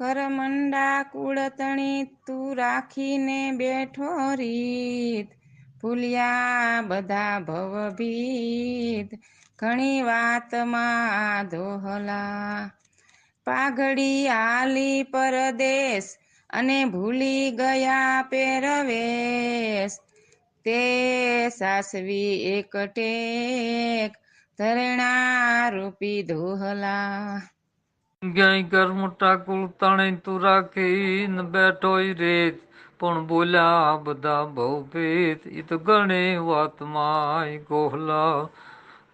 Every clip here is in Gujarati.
કરમંડા કુળતણી તું રાખીને બેઠો રીત. ભૂલ્યા બધા ભવભીત. ઘણી વાતમાં દોહલા. પાઘડી આલી પરદેશ અને ભૂલી ગયા પેરવેશ. તે સાસવી એક ટેક ધરણા રૂપી દોહલા. ક્યાંય કરમુટા કુળ તણે તું રાખીને બેઠો રેત પણ બોલ્યા બધા બહુ ભેદ એ તો ઘણી વાતમાં ગોહલા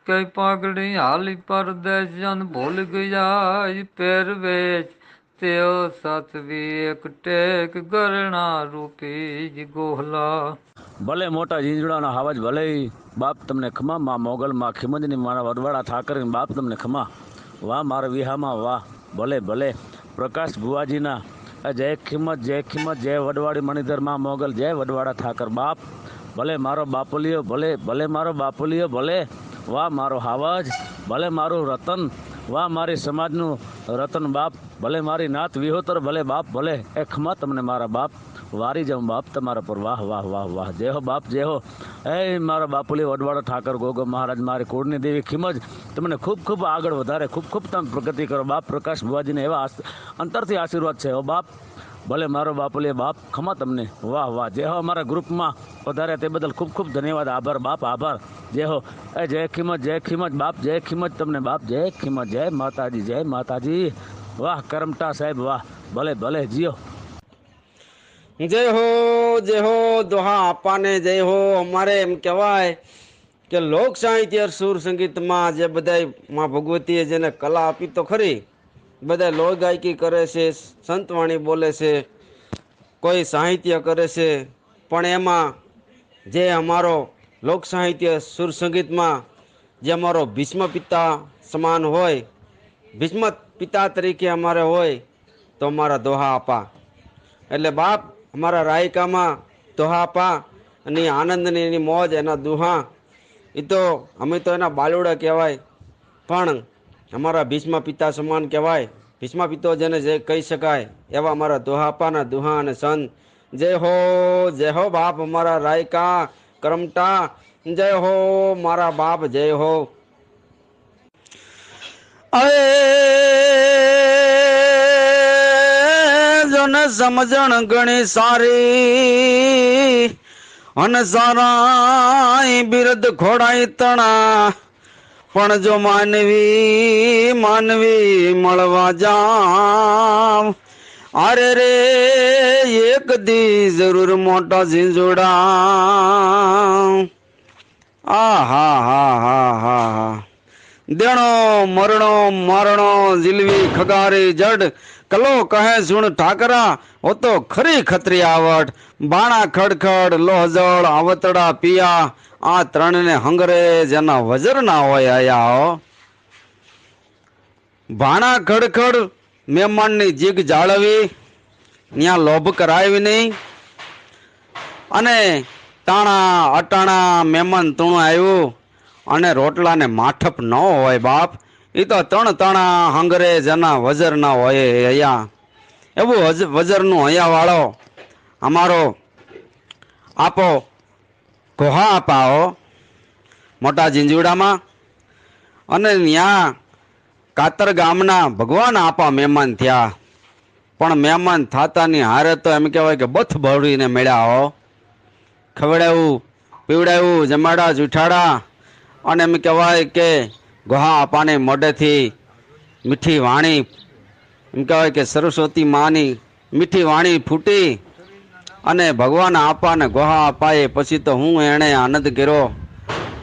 કઈ પાઘડી હાલી પરદેશ જન ભૂલ ગયા ઈ પહેરવેશ તે સાતવી એક ટેક ગરણા રૂપી ગોહલા ભલે મોટા ઝીંઝડાના હાવજ ભલે બાપ તમને ખમા માં મોગલ માં ખીમજની મારા વડવાડા ઠાકર બાપ તમને ખમા વાહ મારા વિહામાં વાહ ભલે ભલે. પ્રકાશ ભુવાજીના જય ખિમત જય ખિમત, જય વડવાડી મણિધર મા મોગલ, જય વડવાડા ઠાકર બાપ. ભલે મારો બાપુલિયો, ભલે ભલે મારો બાપુલિયો, ભલે. વાહ, મારો હાવાજ. ભલે મારું રતન. વાહ, મારી સમાજનું રતન બાપ. ભલે મારી નાત વિહોતર, ભલે બાપ, ભલે. એ ખમા તમને મારા બાપ. વારી જાઉં, બાપ તમારા પર વાહ વાહ વાહ વાહ. જય હો, બાપ, જય હો. એ મારા બાપુલી વડવાડો ઠાકર ગોગો મહારાજ, મારી કુળની દેવી ખીમજ, તમને ખૂબ ખૂબ આગળ વધારે, ખૂબ ખૂબ તમે પ્રગતિ કરો. બાપ પ્રકાશ ભુવાજીને એવા અંતરથી આશીર્વાદ છે. હો, બાપ, ભલે મારો બાપુલી, બાપ ખમા તમને. વાહ વાહ. જય હો, અમારા ગ્રુપમાં વધારે તે બદલ ખૂબ ખૂબ ધન્યવાદ. આભાર, બાપ, આભાર. જય હો. એ, જય ખીમત જય ખીમત બાપ, જય ખીમત તમને, બાપ, જય ખીમત જય માતાજી જય માતાજી. વાહ, કરમટા સાહેબ, વાહ. ભલે ભલે, જીઓ. જય હો જય હો, દોહા આપાને જય હો. અમારે એમ કહેવાય કે લોક સાહિત્ય સુર સંગીતમાં જે બધા માં ભગવતીએ જેને કલા આપી તો ખરી. બધા લોક ગાયકી કરે છે, સંતવાણી બોલે છે, કોઈ સાહિત્ય કરે છે. પણ એમાં જે અમારો લોક સાહિત્ય સુર સંગીતમાં જે અમારો ભીષ્મ પિતા સમાન હોય, ભીષ્મ પિતા તરીકે અમારે હોય, તો અમારા દોહા આપા. એટલે બાપ અમારા રાયકામાં દોહાપા એની આનંદની એની મોજ, એના દુહા. એ તો અમે તો એના બાલુડા કહેવાય. પણ અમારા ભીષ્મ પિતા સમાન કહેવાય. ભીષ્મ પિતો જેને જે કહી શકાય, એવા અમારા દોહાપાના દુહા અને સંત. જય હો જય હો બાપ અમારા રાયકા, કરમટા. જય હો મારા બાપ, જય હો. જન સમજણ ઘણી સારી. અને સારા બિરદ ખોડાઈ તણા. પણ જો માનવી માનવી મળવા જાવ. અરે રે, એક દી જરૂર મોટા ઝીંઝોડા. આ હા હા હા હા હા. દેણો, મરણો, મારણો જીલવી ખગારી, જડ. કલો કહે સુણ ઠાકરા ઓ તો ખરી ખતરી આવટ. બાણા ખડખડ, લોહજળ, આવતડા પિયા. આ ત્રણને હંગરે જેના વજર ના હોય આયા. ભાણા ખડખડ, મહેમાનની જીગ જાળવી. ત્યાં લોભ કરાવી નહીં. અને તાણા, અટાણા, મહેમાન તુણું આવ્યું. અને રોટલાને માઠપ ન હોય બાપ એ તો ત્રણ તણા હંગરે જના વજર ના હોય અહીંયા. એવું વજરનું વાળો, અમારો આપો ઘોહા અપાવો મોટા જીંજુડામાં અને ત્યાં કાતર ગામના ભગવાન આપા મહેમાન થયા. પણ મહેમાન થાતાની હારે તો એમ કહેવાય કે બથ ભરીને મળ્યા હો. ખવડાવ્યું પીવડાવ્યું જમાડા, જુઠાડા અને એમ કહેવાય કે ગુહા આપાને મોઢેથી મીઠી વાણી. એમ કહેવાય કે સરસ્વતી માની મીઠી વાણી ફૂટી અને ભગવાન આપાને ગુહા ગોહા પછી તો હું એણે આનંદ કર્યો.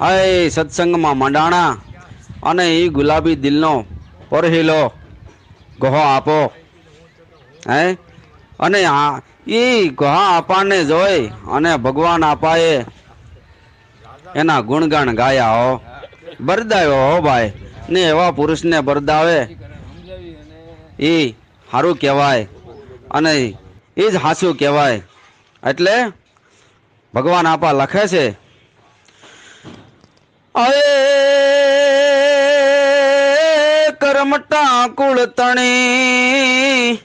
અય સત્સંગમાં મંડાણા અને એ ગુલાબી દિલનો પરહીલો ગુહો આપો. હે? અને આ એ ગુહા આપાને જોઈ અને ભગવાન આપાએ એના ગુણગાન ગાયા હો બરદાયો હો ભાઈ, ને એવા પુરુષને બરદાવે. એ સારું કહેવાય અને એ જ હાસ્યું કહેવાય. એટલે ભગવાન આપા લખે છે, અરે કરમટા કુળ તણી,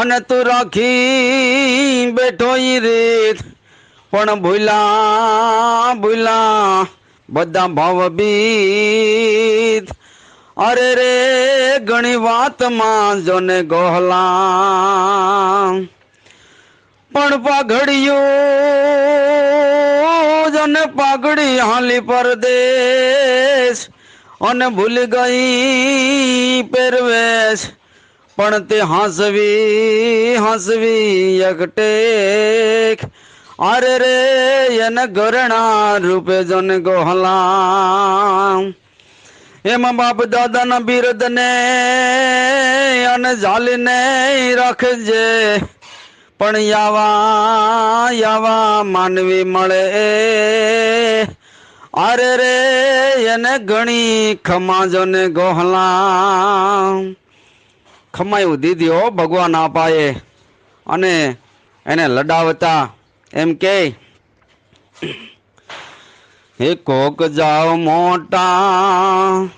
અને તું રાખી બેઠો ઈ રીત. પણ ભૂલા ભૂલા, બધા ભાવ બીત અરે રે, ઘણી વાતમાં જોને ગોહલા. પણ પાઘડિયું જને પાઘડી હાલી પરદેશ. અને ભૂલી ગઈ પહેરવેશ. પણ તે હસવી હસવી એકટેક અરે રે, એને ઘરણા રૂપે જને ગોહલા. એમાં બાપ દાદાના બિરદ ને અને જાલીને રાખજે. પણ યાવા યાવા માનવી મળે. અરે રે, એને ઘણી ખમાજો ને ગોહલા. ખમાયું દીધી ભગવાન આપાએ. અને એને લડાવતા એમ કે હે કોક જાઓ મોટા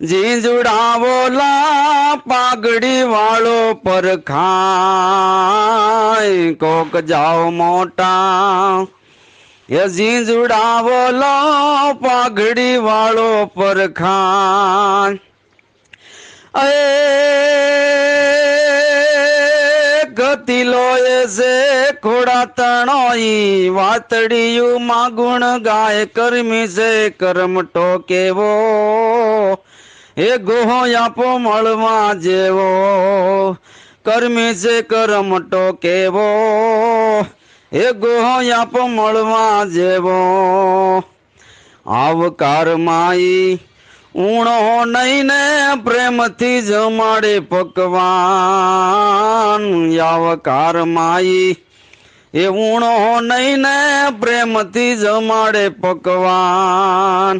જીંજુડાવોલા પાઘડી વાળો પર ખાય. કોક જાઓ મોટા, એ જીંજુડાવોલો પાઘડી વાળો પર ખાય. એ ગતિલો એસે ખોડા તણોઈ, વાતડિયું માં ગુણ ગાય, કર્મી છે કરમ ટોકેવો એ ગોહો આપો મળવા જેવો, કર્મી છે કરમ ટોકેવો એ ગોહો આપો મળવા જેવો. આવકાર માઈ ઊણો નહીં ને પ્રેમથી જમાડે પકવાન યાવકાર માઈ, એ ઊણો નહીં ને પ્રેમથી જમાડે પકવાન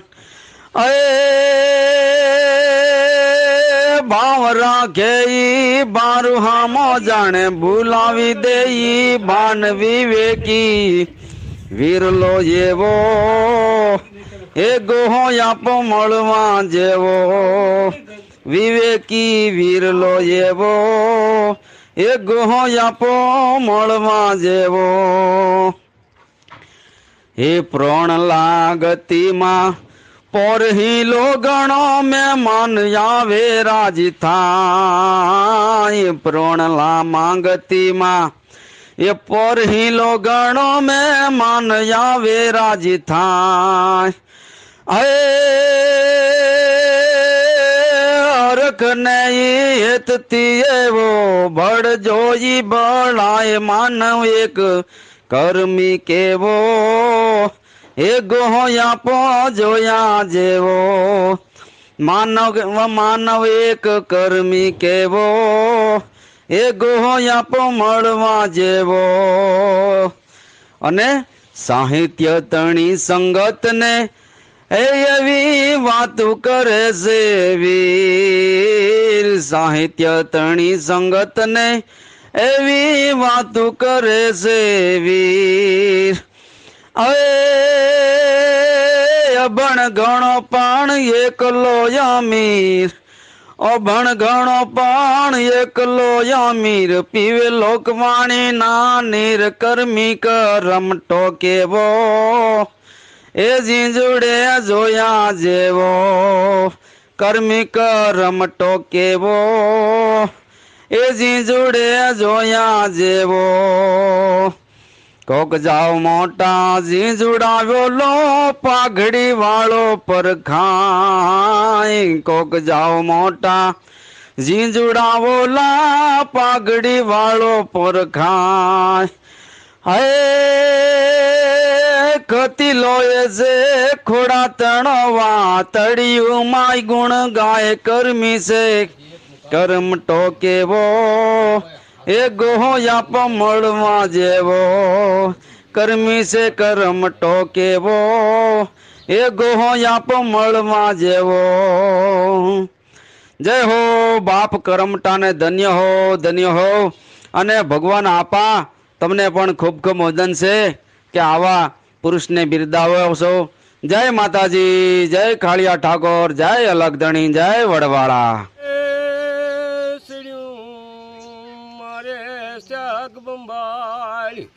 એ ભાવ રાખે ઈ બારું હામો જાણે ભૂલાવી દે ઈ બાન વિવેકી વીરલો એવો એ ગોહો આપો મળવા જેવો. વિવેકી વીરલો એવો. એ ગોહો આપો મળવા જેવો. હે પ્રણ લાગતીમાં પોરહીલો ગણો મહેમાન આવે રાજી થાય. પ્રણ લા માંગતીમાં એ પોરહીલો ગણો મહેમાન આવે રાજી થાય. અરખ ને હેતથી એવો ભડ જોઈ બળાય માનવ એક કર્મી કેવો? એ ગોહો આપો જોયા જેવો. માનવ માનવ એક કર્મી કેવો? એ ગોહો આપો મળવા જેવો. અને સાહિત્ય તણી સંગતને ને એ એવી વાતો કરે છે વીર સાહિત્ય તણી સંગત ને એવી વાતો કરે છે વીર. હવે અભણ ઘણો પણ એકલો અમીર. અભણ ઘણો પણ એકલો અમીર. પીવે લોકવાણી ના નીર કર્મી કરમ ટોકેવો એ ઝીંઝુડે જોયા જેવો કર્મી કરમ ટોકેવો એ ઝીંઝુડે જોયા જેવો, કોક જાવ મોટા ઝીંઝુડાવ્યો લો, પાઘડી વાળો પર ખાય. કોક જાવ મોટા ઝીંઝુડાવો લા, પાઘડી વાળો પર ખાય. હે કતી લોએ છે, ખોડા તણવા, તળિયું માય ગુણ ગાય કરમી છે. કર્મ ટોકેવો એ ગોહો યાપ મળવા જેવો. કર્મી છે, કર્મ ટોકેવો એ ગોહો યાપ મળવા જેવો. જય હો બાપ કરમટાને ધન્ય હો ધન્ય હો. અને ભગવાન આપા, તમને પણ ખૂબ ખૂબ મોદન છે કે આવા પુરુષને બિરદાવો છો. જય માતાજી જય કાળિયા ઠાકોર જય અલગધણી જય વડવાળા. શાક બંબાળી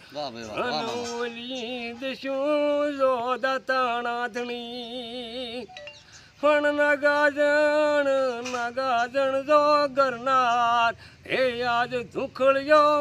દશું જો દાતાણાથણી પણ નગાજણ નગાજણ જો ગરનાર. એ આજ ધુખડ્યો